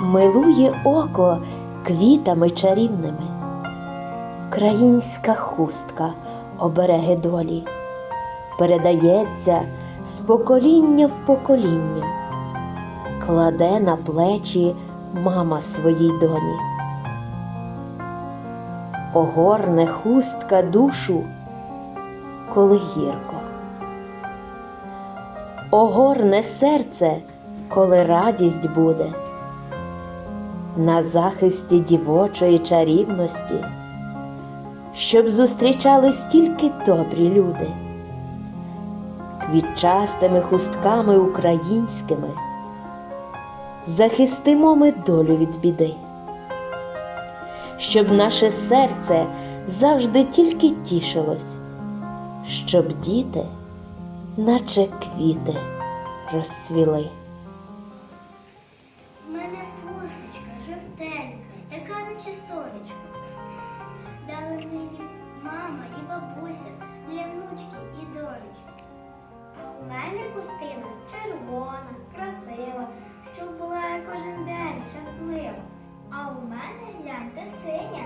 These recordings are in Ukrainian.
милує око квітами чарівними. Українська хустка обереги долі, передається з покоління в покоління, кладе на плечі мама своїй доні. Огорне хустка душу, коли гірко. Огорне серце, коли радість буде. На захисті дівочої чарівності, щоб зустрічались тільки добрі люди, квітчастими хустками українськими захистимо ми долю від біди, щоб наше серце завжди тільки тішилось, щоб діти, наче квіти, розцвіли. Пустина червона, красива, щоб була я кожен день щаслива. А у мене гляньте синя,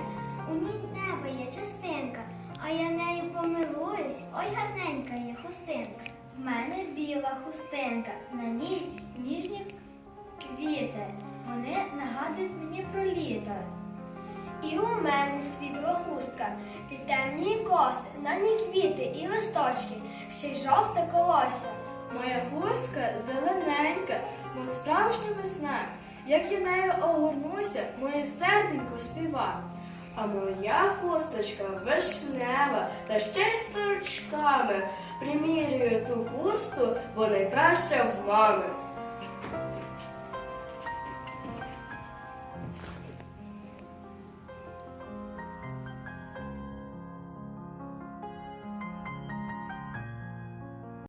у ній неба є частинка, а я нею помилуюсь, ой гарненька є хустинка. В мене біла хустинка, на ній ніжні квіти. Вони нагадують мені про літо. І у мене світла хустка, під темні коси, на ній квіти і листочки, ще й жовте колося. Моя хустка зелененька, мов справжня весна. Як я нею огорнуся, моє серденько співа. А моя хусточка вишнева та ще й з торочками. Примірюю ту хусту, бо найкраща в мами.